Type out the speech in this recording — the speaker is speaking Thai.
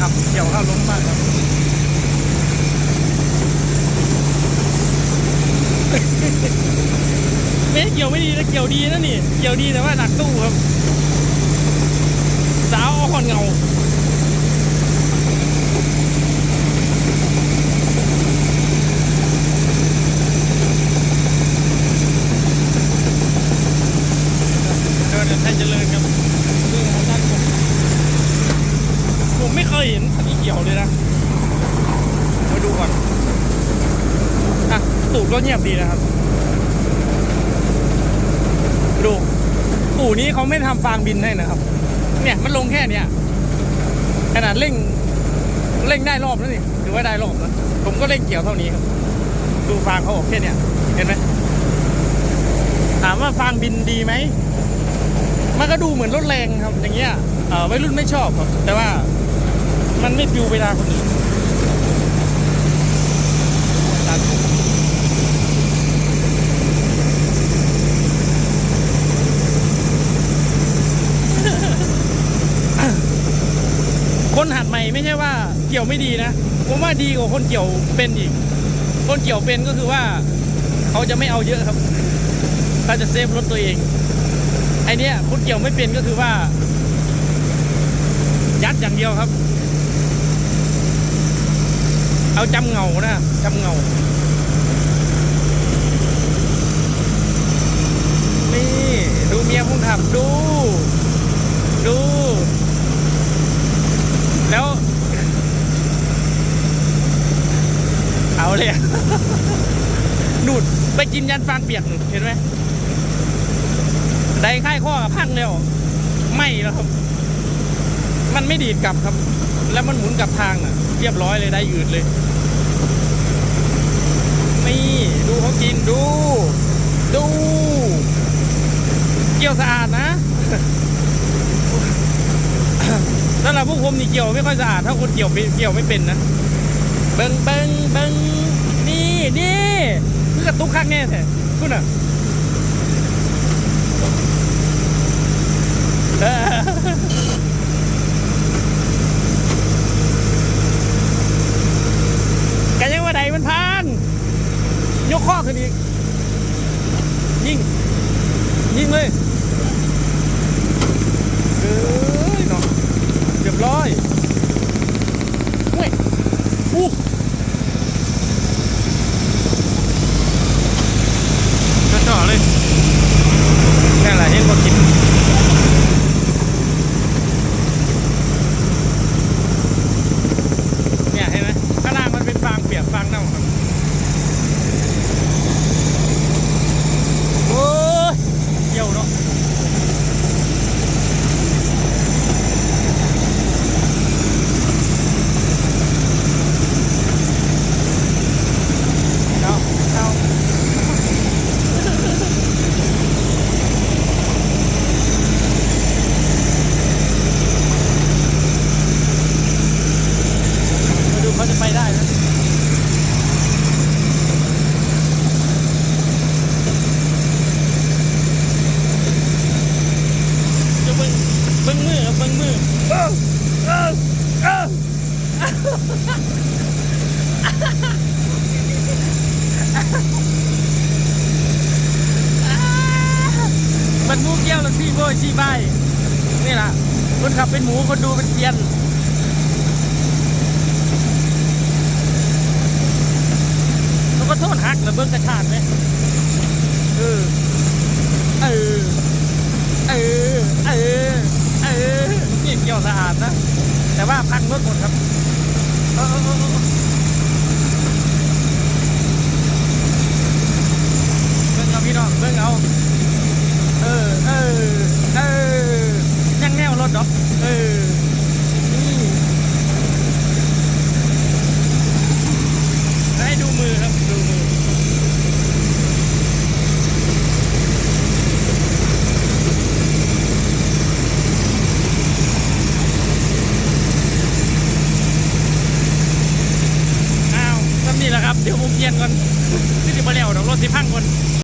ครับเกี่ยวเข้าล้มมากครับไม่เกี่ยวไม่ดีนะเกี่ยวดีนะนี่ เกี่ยวดีแต่ว่าหนักตู้ครับ สาวอ่อนเงา เดินไทยเจริญครับนี่ครับด้านผมผมไม่เค ยเห็นคันนี้เกี่ยวเลยนะ มาดูก่อน อะตูดก็เงียบดีนะครับ ดูอู่นี้เขาไม่ทำฟางบินให้นะครับ เนี่ยมันลงแค่เนี้ยขนาดเร่ง เร่งได้รอบแล้วนี่ถือว่าได้รอบแล้ว ผมก็เร่งเกี่ยวเท่านี้ครับ ดูฟางเขาออกแค่เนี้ยเห็นไหมถามว่าฟางบินดีไหมมันก็ดูเหมือนรถแรงครับ อย่างเงี้ยวัยรุ่นไม่ชอบครับ แต่ว่า มันไม่ฟิวเวลาคนอื่นคนหัดใหม่ไม่ใช่ว่าเกี่ยวไม่ดีนะ ผมว่าดีกว่าคนเกี่ยวเป็นอีก คนเกี่ยวเป็นก็คือว่า เขาจะไม่เอาเยอะครับเขาจะเซฟรถตัวเอง ไอเนี้ยคนเกี่ยวไม่เป็นก็คือว่า ยัดอย่างเดียวครับ เอาจำเงานะจำเงานี่ดูเมียผมขับดู ดู แล้ว เอาเลยนูดไปกินยันฟางเปียกหนูเห็นไหมได้ค่ายข้อกับพังแล้วไม่แล้วครับ มันไม่ดีดกลับครับ แล้วมันหมุนกลับทางอะ เรียบร้อยเลยได้ยืดเลย นี่ ดูเขากินดู ดู เกี่ยวสะอาดนะสำหรับพวกผมนี่เกี่ยวไม่ค่อยสะอาดถ้าคนเกี่ยวเกี่ยวไม่เป็นนะ เบิงเบิงเบิงนี่นี่คือกระตุกข้างแน่แท้คุณอะ เออกันยังว่าใดมันพาน ย กข้อขึ้นอีก ยิง ยิงเลยเอ้ยเนาะเรียบร้อยเว้ยอู้จ่อๆเลยแค่ไหนเห็นบ่กิน เนี่ยเห็นไหมข้างล่างมันเป็นฟางเปียกฟางเน่าครับ โอ้ยเยี่ยวเนาะเอาเอามาดูเขาจะไปได้ไหมจะเบิ้งเบิ้ง มือเบิ้งมือเอ้าเออมันมูเกี้ยวแล้วซี่โบซี่ใบนี่ล่ะ คนขับเป็นหมูคนดูเป็นเซียนมันก็โทษหักแล้วเบิ้งกระชากไหมเออ เออ เออ เออ เออนี่เกี่ยวสะอาดนะ แต่ว่าพังรถหมดครับเออเออเออเออเบิ้งเอาพี่น้องเบิ้งเอา เออ เออ เออ ยังแนวรถดอก เออ นี่ให้ดูมือครับ ดูมือ อ้าวทำนี่แหละ ครับ เดี๋ยวผมเยียนก่อนที่จะมาแล้วเดี๋ยวรถสิพังก่อน